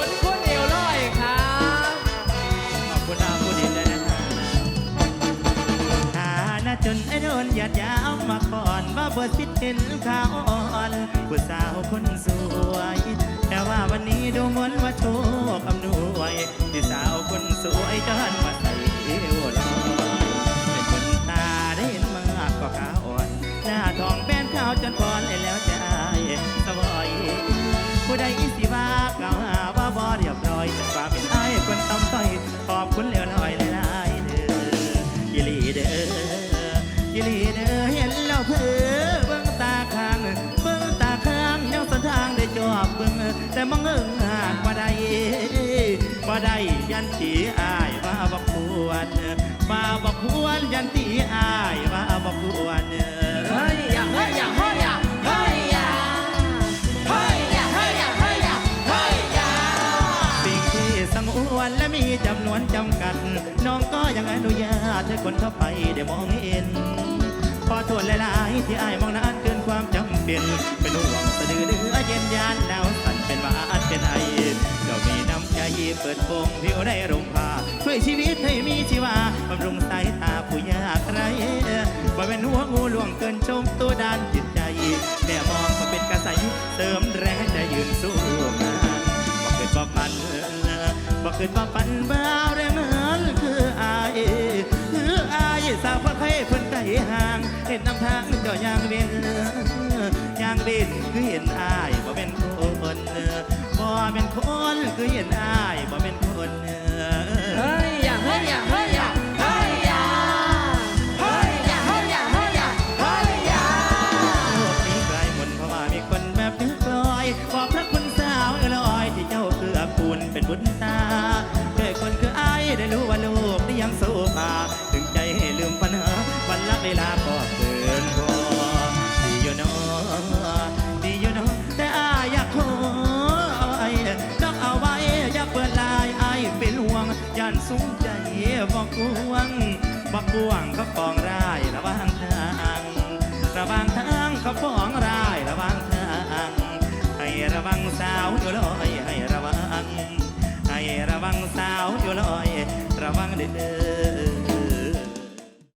บุญคุณเอวลอยครับขอบคุณอาผู้ดีด้วยนะครับฐานะจนไอ้โดนหยัดยาวมาก่อนว่าเบิดสิทธิ์เห็นข่าวอ่อนผู้สาวคนสวย แต่ว่าวันนี้ดูเหมือนว่าโชคอำนวยที่สาวคนสวยเดินมา แต่มองเอิงหากบ่ได้บ่ได้ยันตีอายว่าบ่ควรว่าบ่ควรยันตีอายว่าบ่ควรเฮ้ยอย่าเฮ้ยอย่าเฮ้ยอย่าเฮ้ยอย่าเฮ้ยอย่าเฮ้ยอย่าเฮ้ยอย่าเฮ้ยอย่าสิ่งที่สงวนและมีจำนวนจำกัด น้องก็ยังอนุญาตให้คนเข้าไปได้มองเห็นพอทวนหลายๆที่อายมองนานเกินความจำเป็นเป็นห่วงสะดือเดือเย็นยาน เปิดโปงผิวได้ร่มผ้าช่วยชีวิตให้มีชีวาบำรุงสายตาผู้ยากไรว่เป็นหัวงูหลวงเกินชมตัวด้านจิตใจแม่มองมาเป็นกระใสเสริมแรงจะยืนสู้งานบอกเกิดบอกปันบอกเกิดบอกปันบ่าวแรงเหินคืออายคืออายสาวพักให้เพิ่นไกลห่างเห็นนำทางเจ้ายางเวียนยางเวียนคือเห็นอายบ่เป็นคนบ่เป็นคนคือเห็นอาย เวลาก็เกินพอดีอยู่เนอดีอยู่เนอแต่อายอยากขอไอ้ต้องเอาไว้อยากเปิดลายไอ้ายเป็นห่วงย่านสูงใจบอกกวงบอกกวงก็ปองร้ายระหว่างทางระหว่างทางเขาฟ้อง